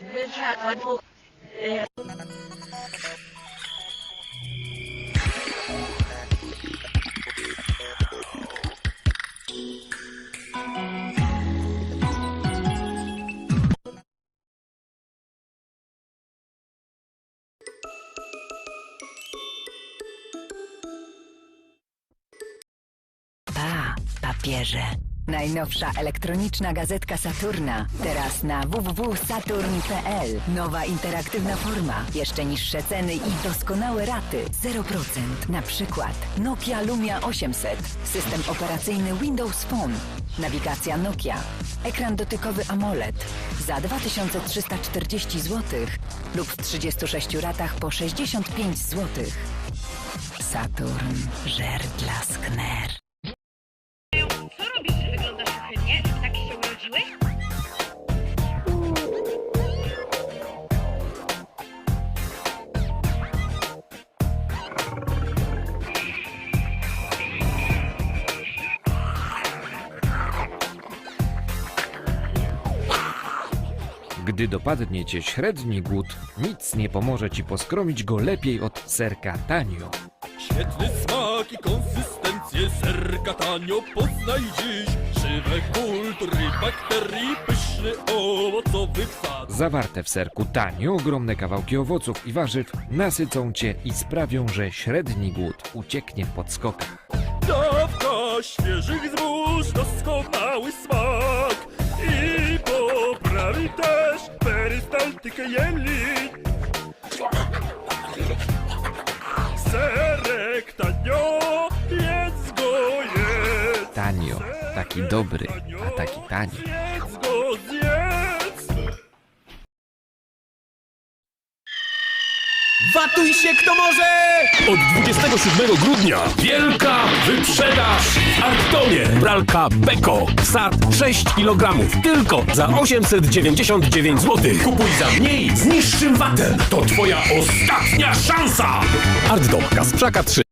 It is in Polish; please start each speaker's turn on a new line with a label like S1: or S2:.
S1: 啊，纸。Najnowsza elektroniczna gazetka Saturna. Teraz na www.saturn.pl. Nowa interaktywna forma. Jeszcze niższe ceny i doskonałe raty. 0%. Na przykład Nokia Lumia 800. System operacyjny Windows Phone. Nawigacja Nokia. Ekran dotykowy AMOLED. Za 2340 zł lub w 36 ratach po 65 zł. Saturn. Żer dla skner.
S2: Gdy dopadnie cię średni głód, nic nie pomoże ci poskromić go lepiej od serka tanio.
S3: Świetny smak i konsystencję serka tanio poznaj dziś Żywe kultury, bakterii, pyszny owocowy kwat
S2: Zawarte w serku tanio ogromne kawałki owoców i warzyw nasycą cię i sprawią, że średni głód ucieknie w podskokach.
S3: Dawka świeżych zbóż, doskonały smak jelit Serek tanio, jedz go jedz
S2: Tanio, taki dobry, a taki tani.
S4: Watuj się kto może! Od 27 grudnia wielka wyprzedaż w Arktonie. Pralka Beko. Sad 6 kg. Tylko za 899 zł. Kupuj za mniej z niższym watem. To twoja ostatnia szansa! Artdom Kasprzaka 3.